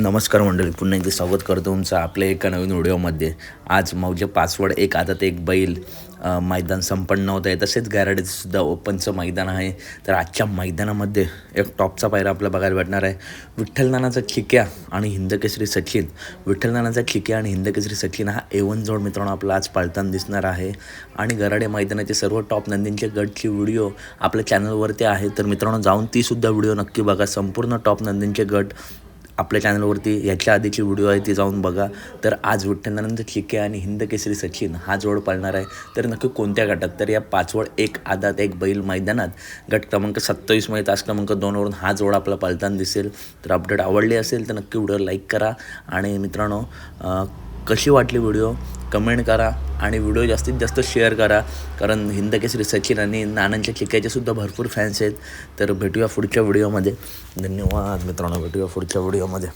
नमस्कार मंडळी पुन्हा एकदा स्वागत करतो तुमचं आपल्या एका नवीन व्हिडिओमध्ये. आज मौजे पाचवड एक आदत एक बैल मैदान संपन्न होत आहे. तसेच गॅरडीचं सुद्धा ओपनचं मैदान आहे. तर आजच्या मैदानामध्ये एक टॉपचा पायरा आपल्याला बघायला भेटणार आहे. विठ्ठलनानाचा खिक्या आणि हिंदकेसरी सचिन. विठ्ठलनानाचा खिक्या आणि हिंदकेसरी सचिन हा एवन जोड मित्रांनो आपला आज पाळताना दिसणार आहे. आणि गराडे मैदानाचे सर्व टॉप नंदींचे गटची व्हिडिओ आपल्या चॅनलवरती आहे तर मित्रांनो जाऊन तीसुद्धा व्हिडिओ नक्की बघा. संपूर्ण टॉप नंदींचे गट आपल्या चॅनलवरती याच्या आधीची व्हिडिओ आहे ती जाऊन बघा. तर आज विठ्ठलानंद चिके आणि हिंद केसरी सचिन हा जोड पाळणार आहे. तर नक्की कोणत्या गटात? तर या पाचवड एक आदात एक बैल मैदानात. गट क्रमांक सत्तावीसमध्ये तास क्रमांक दोनवरून हा जोड आपला पाळताना दिसेल. तर अपडेट आवडली असेल तर नक्की व्हिडिओ लाईक करा. आणि मित्रांनो कशी वाटली व्हिडिओ कमेंट करा. आणि व्हिडिओ जास्तीत जास्त शेअर करा. कारण हिंद केसरी सचिन आणि नानांच्या चिकायचे सुद्धा भरपूर फॅन्स आहेत. तर भेटूया पुढच्या व्हिडिओमध्ये. धन्यवाद मित्रांनो भेटूया पुढच्या व्हिडिओमध्ये.